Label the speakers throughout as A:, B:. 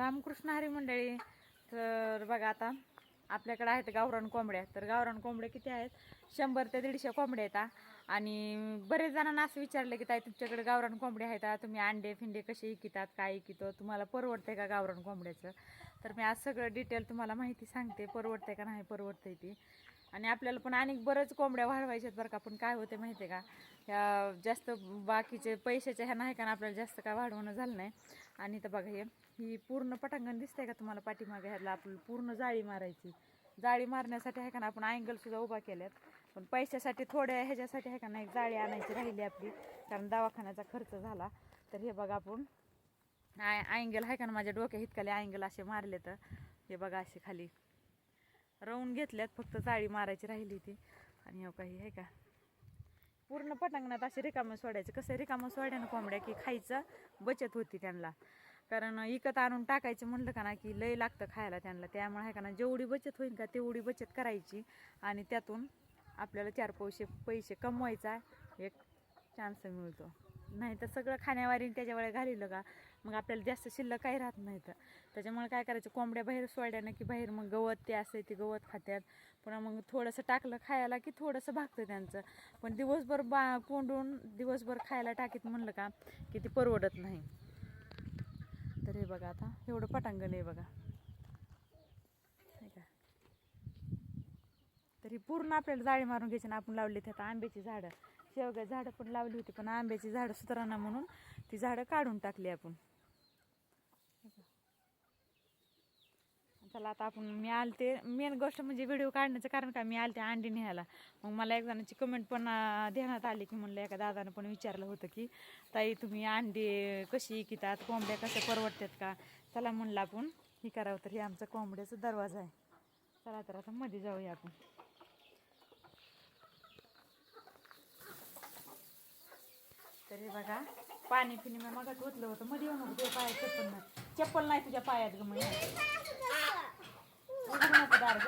A: रामकृष्ण हरी मंडळी. तर बघा आता आपल्याकडे आहेत गावरान कोंबड्या. तर गावरान कोंबड्या किती आहेत? शंभर ते दीडशे कोंबड्या आहेत आणि बरेच जणांना असं विचारलं की ताई तुमच्याकडे गावरान कोंबड्या आहेत तुम्ही अंडे फिंडे कसे इकितात काय इकितो तुम्हाला परवडते का गावरान कोंबड्याचं? तर मी आज सगळं डिटेल तुम्हाला माहिती सांगते. परवडते का नाही परवडते ती. आणि आपल्याला पण अनेक बरंच कोंबड्या वाढवायच्यात बरं का. पण काय होते माहिती आहे का? ह्या जास्त बाकीचे पैशाच्या ह्या नाही का ना आपल्याला जास्त काय वाढवणं झालं नाही. आणि तर बघा हे ही पूर्ण पटांगण दिसतंय का तुम्हाला पाठीमागे? ह्याला आपल्याला पूर्ण जाळी मारायची. जाळी मारण्यासाठी आहे का ना आपण अँगलसुद्धा उभा केल्यात. पण पैशासाठी थोड्या ह्याच्यासाठी आहे का नाही जाळी आणायची राहिली आपली. कारण दवाखान्याचा खर्च झाला. तर हे बघा आपण. आय अँगल आहे का ना माझ्या डोक्या इतकाले अँगल असे मारले तर हे बघा असे खाली. रवून घेतल्यात फक्त जाळी मारायची राहिली ती आणि हो काही आहे का? पूर्ण पटांगणात असे रिकामं सोडायचं. कसं रिकामं सोड्यानं कोंबड्या की खायचं बचत होती त्यांना. कारण इकत आणून टाकायचं म्हणलं का ना की लय लागतं खायला त्यांना. त्यामुळे आहे का ना जेवढी बचत होईल का तेवढी बचत करायची. आणि त्यातून आपल्याला चार पैसे पैसे कमवायचा एक चान्स मिळतो. नाही तर सगळं खाण्यावारीने त्याच्यावर घालिलं का? मग आपल्याला जास्त शिल्लक काही राहत नाही तर. त्याच्यामुळे काय करायचं? कोंबड्या बाहेर सोडल्यानं की बाहेर मग गवत ते असते ते गवत खात्यात. पुन्हा मग थोडंसं टाकलं खायला की थोडंसं भागतं त्यांचं. पण दिवसभर बा कोंडून दिवसभर खायला टाकीत म्हणलं का की ते परवडत नाही. तर हे बघा आता एवढं पटांगण आहे बघा. का तरी पूर्ण आपल्याला जाळी मारून घ्यायची ना आपण लावली आता आंब्याची झाडं. शेवग्या झाडं पण लावली होती पण आंब्याची झाडं सुधारणा म्हणून ती झाडं काढून टाकली आपण. चला आता आपण मी आलते मेन गोष्ट म्हणजे व्हिडिओ काढण्याचं कारण काय? मी आलते अंडी न्यायला. मग मला एक जणांची कमेंट पण देण्यात ध्यानात आली की म्हणलं एका दादानं पण विचारलं होतं की ताई तुम्ही अंडी कशी विकतात? कोंबड्या कशा परवडतात का? चला म्हणलं आपण हे करावं तर हे आमचा कोंबड्याचा दरवाजा आहे. चला तर आता मध्ये जाऊया आपण. तर हे बघा पाणी पिणी मी मग धुतलं होतं. मध्ये येऊ नको तुझ्या पायात चप्पल नाही. चप्पल नाही तुझ्या पायात ग म्हणजे दार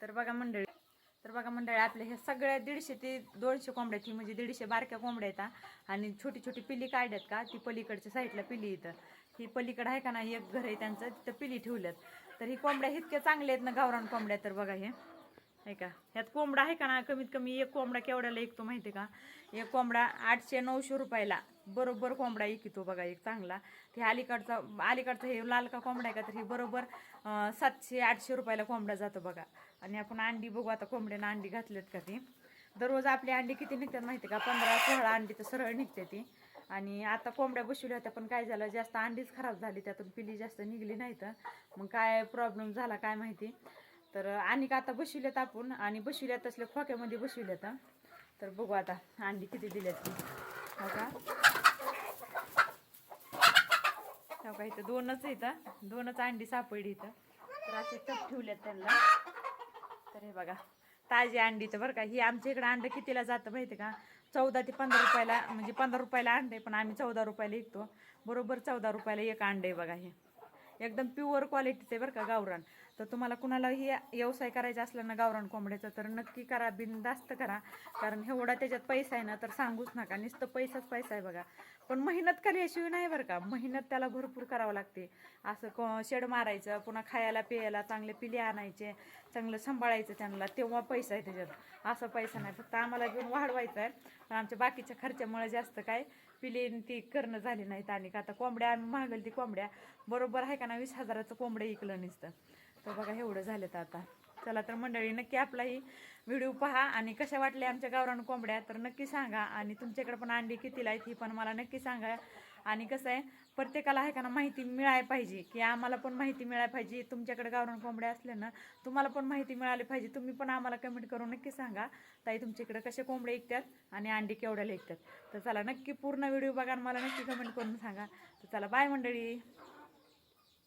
A: तर बघा मंडळी तर बघा मंडळी आपल्या हे सगळ्या दीडशे ते दोनशे कोंबड्याची म्हणजे दीडशे बारक्या कोंबड्या येतात आणि छोटी छोटी पिली काढल्यात का ती पलीकडच्या साईडला पिली येतं ही पलीकडं आहे का ना एक घर आहे त्यांचं तिथं पिली ठेवल्यात. तर ही कोंबड्या इतक्या चांगल्या आहेत ना गावरान कोंबड्या तर बघा हे. आहे का? ह्यात कोंबडा आहे का ना? कमीत कमी एक कोंबडा केवढ्याला ऐकतो माहिती आहे का? एक कोंबडा आठशे नऊशे रुपयाला. बरोबर कोंबडा विकतो बघा एक चांगला. ते अलीकडचा अलीकडचा हे लाल का कोंबडा आहे का? तर हे बरोबर सातशे आठशे रुपयाला कोंबडा जातो बघा. आणि आपण अंडी बघू आता कोंबड्यानं अंडी घातलेत का ती? दररोज आपली अंडी किती निघतात माहिती आहे का? पंधरा सोळा अंडी तर सरळ निघते ती. आणि आता कोंबड्या बसवल्या होत्या पण काय झालं? जास्त अंडीच खराब झाली त्यातून पिली जास्त निघली नाही तर मग काय प्रॉब्लेम झाला काय माहिती? तर आणि का आता बसविल्यात आपण? आणि बसविल्यात तसल्या खोक्यामध्ये बसविल्यात तर बघू आता अंडी किती दिल्यात ती. हो का? हो का इथं दोनच इथं दोनच अंडी सापडली इथं. तर असे टप ठेवल्यात त्यांना. तर हे बघा ताजी अंडी तर बरं का. ही आमच्या इकडं अंडं कितीला जातं माहिती का? चौदा ते पंधरा रुपयाला म्हणजे पंधरा रुपयाला अंडे आहे पण आम्ही चौदा रुपयाला विकतो. बरोबर चौदा रुपयाला एक अंडे बघा हे. एकदम प्युअर क्वालिटीचे बरं का गावरान. तर तुम्हाला कुणालाही व्यवसाय करायचा असला ना गावरान कोंबड्याचा तर नक्की करा बिनदास्त करा. कारण एवढा त्याच्यात पैसा आहे ना तर सांगूच नका. नुसतं पैसाच पैसा आहे बघा. पण मेहनत केल्याशिवाय नाही बरं का. मेहनत त्याला भरपूर करावं लागते. असं को शेड मारायचं पुन्हा खायला प्यायला चांगले पिले आणायचे चांगलं सांभाळायचं त्यांना तेव्हा पैसा आहे त्याच्यात. असं पैसा नाही. फक्त आम्हाला घेऊन वाढवायचा आहे. पण आमच्या बाकीच्या खर्चामुळे जास्त काय पिले ती करणं झाली नाहीत आणि का आता कोंबड्या आम्ही मागल ती कोंबड्या. बरोबर आहे का ना वीस हजाराचं कोंबडं इकलं नसतं. तर बघा एवढं झालं तर आता. चला तर मंडळी नक्की आपलाही व्हिडिओ पहा आणि कशा वाटल्या आमच्या गावरान कोंबड्या तर नक्की सांगा. आणि तुमच्याकडे पण अंडी कितीला आहेत ही पण मला नक्की सांगा. आणि कसं आहे प्रत्येकाला आहे का ना माहिती मिळायला पाहिजे की आम्हाला पण माहिती मिळायला पाहिजे. तुमच्याकडे गावरान कोंबड्या असल्या ना तुम्हाला पण माहिती मिळाली पाहिजे. तुम्ही पण आम्हाला कमेंट करून नक्की सांगा. ताई तुमच्याकडे कसे कोंबडे विकतात आणि अंडी केवढ्याला ऐकतात तर चला नक्की पूर्ण व्हिडिओ बघा मला नक्की कमेंट करून सांगा. तर चला बाय मंडळी.